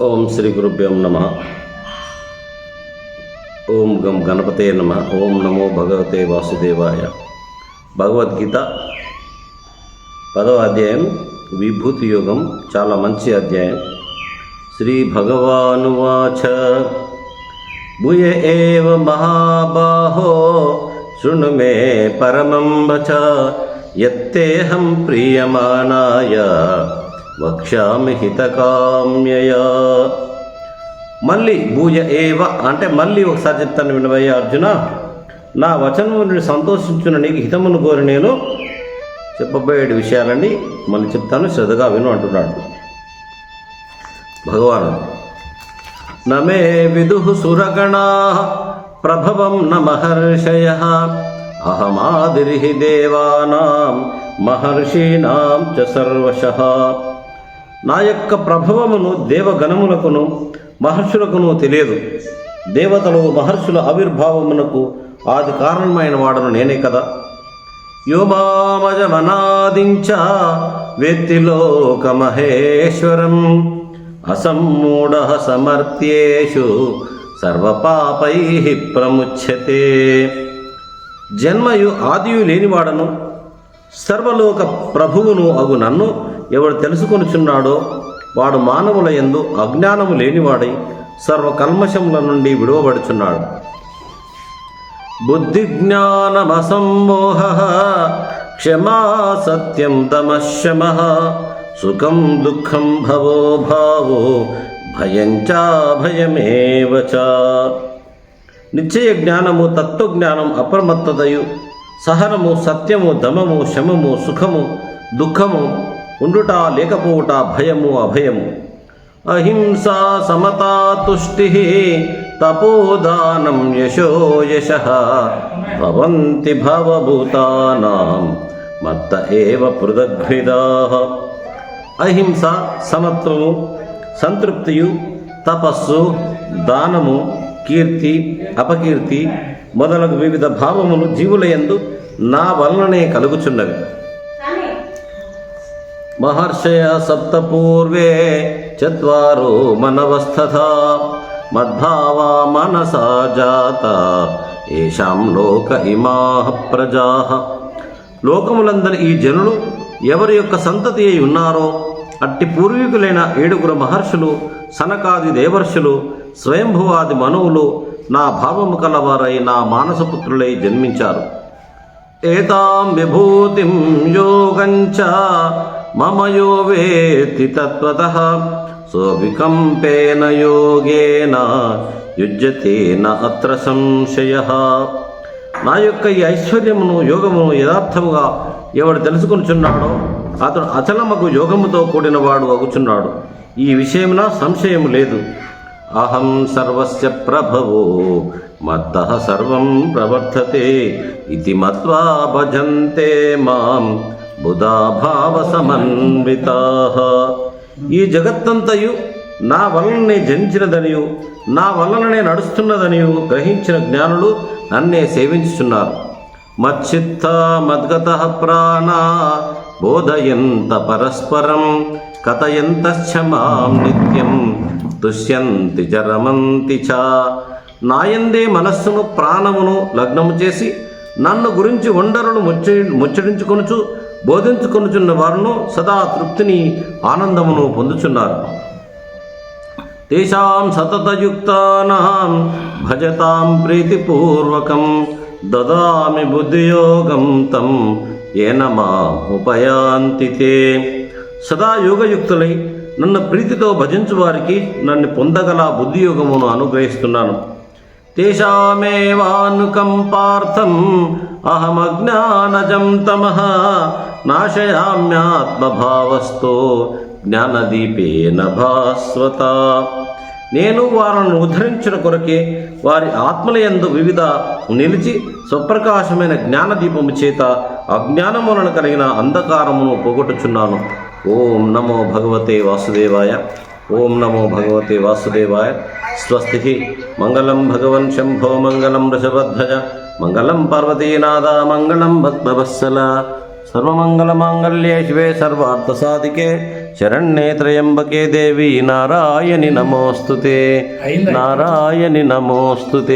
ఓం శ్రీ గురుభ్యం నమ ఓం గం గణపతే నమ ఓం నమో భగవతే వాసుదేవాయ భగవద్గీత పదవ అధ్యాయం విభూతి యోగం చాలా మంచి అధ్యాయం. శ్రీ భగవానువాచ। భూయ ఏవ మహాబాహో శృణు మే పరమం వచ యత్తేహం ప్రియమానాయ వక్ష్యామి హితకామ్యయా. మళ్ళీ భూయ ఏవ అంటే మళ్ళీ ఒకసారి చెప్తాను వినవయ్య అర్జున నా వచనము నుండి సంతోషించున్న నీకు హితమును కోరి నేను చెప్పబోయే విషయాలని మళ్ళీ చెప్తాను శ్రద్ధగా విను అంటున్నాడు. భగవాను నమే విదు సురగణా ప్రభవం న మహర్షయ అహమాదిర్హి దేవానాం మహర్షీణాం చ సర్వశః. నా యొక్క ప్రభవమును దేవగణములకును మహర్షులకును తెలియదు. దేవతలు మహర్షుల ఆవిర్భావమునకు ఆది కారణమైన వాడను నేనే కదా. యోమామజమనాదించ వేత్తిలోకమహేశ్వరం అసమ్మూఢ సమర్థ్యేషు సర్వపాపై ప్రముచ్యతే. జన్మయు ఆదియు లేనివాడను సర్వలోక ప్రభువును అగు నన్ను ఎవడు తెలుసుకొనుచున్నాడో వాడు మానవుల యందు అజ్ఞానము లేనివాడై సర్వ కల్మషముల నుండి విడువబడుచున్నాడు. బుద్ధిజ్ఞానమసమ్మోహ క్షమా సత్యం తమశమ సుఖం దుఃఖం భవో భావో భయం చ. నిశ్చయ జ్ఞానము తత్వజ్ఞానం అప్రమత్తతయు. సహనము సత్యము దమము శమము సుఖము దుఃఖము ఉండుట లేకపోవుట భయము అభయము. అహింస సమతా తుష్టి తపోదానం యశో యశ భవంతి భవభూతానాం మత్త ఏవ పృథగ్విదా అహింస సమత్వము సంతృప్తియు తపస్సు దానము కీర్తి అపకీర్తి మొదలగు వివిధ భావములు జీవులయందు నా వలననే కలుగుచున్నవి. మహర్షయ సప్తపూర్వే చత్వారో మనవస్థత మద్భావా మనసా జాత ఏషాం లోక ఇమా ప్రజా. లోకములందరి ఈ జనులు ఎవరి యొక్క సంతతి అయి ఉన్నారో అట్టి పూర్వీకులైన ఏడుగురు మహర్షులు సనకాది దేవర్షులు స్వయంభువాది మనువులు నా భావము కలవారై నా మానసపుత్రులై జన్మించారు. ఏతాం విభూతిం యోగంచ మమ యో తత్వత సోవికంపేన యోగేన యుజ్యతేన అత్ర సంశయ. నా యొక్క ఈ ఐశ్వర్యమును యోగమును యథార్థముగా ఎవడు తెలుసుకొనుచున్నాడో అతడు అచలమకు యోగముతో కూడిన వాడు అగుచున్నాడు ఈ విషయమున సంశయం లేదు. అహం సర్వస్య ప్రభవో మత్త సర్వం ప్రవర్తతే ఇది మత్వా భజంతే మాం బుధాభావ సమన్వితా. ఈ జగత్తంతయు నా వలననే జనించినదనియు నా వలననే నడుస్తున్నదనియు గ్రహించిన జ్ఞానులు నన్నే సేవించుచున్నారు. మచ్చిత్త మద్గత ప్రాణ బోధయంత పరస్పరం కథయంత మాం నిత్యం. దుష్యంతి చ రమంతి చ. నాయందే మనస్సును ప్రాణమును లగ్నము చేసి నన్ను గురించి వండరులు ముచ్చ ముచ్చడించుకొనుచు బోధించుకొనుచున్న వారును సదా తృప్తిని ఆనందమును పొందుచున్నారు. తేషాం సతతయుక్తానాం భజతాం ప్రీతిపూర్వకం దదామి బుద్ధియోగం తం ఏనమా ఉపయాంతితే ఉపయాంతి సదా యోగయుక్తులై నన్ను ప్రీతితో భజించు వారికి నన్ను పొందగల బుద్ధియోగమును అనుగ్రహిస్తున్నాను. తేషామేవానుకంపార్థం అహమజ్ఞానజం తమ నాశయామ్యాత్మభావస్తో జ్ఞానదీపేన భాస్వత. నేను వారిని ఉద్ధరించిన కొరకే వారి ఆత్మలయందు వివిధ నిలిచి స్వప్రకాశమైన జ్ఞానదీపము చేత అజ్ఞానములను కలిగిన అంధకారమును పోగొట్టుచున్నాను. ఓం నమో భగవతే వాసుదేవాయ. ఓం నమో భగవతే వాసుదేవాయ. స్వస్తి మంగళం భగవన్ శంభో మంగళం వృషభధ్వజ మంగళం పార్వతీనాథ మంగళం భక్తవత్సల సర్వమంగళమాంగళ్యే శివే సర్వార్థసాధికే. శరణ్యే త్రయంబకే దేవి. నారాయణి నమోస్తుతే? నారాయణి నమోస్తుతే.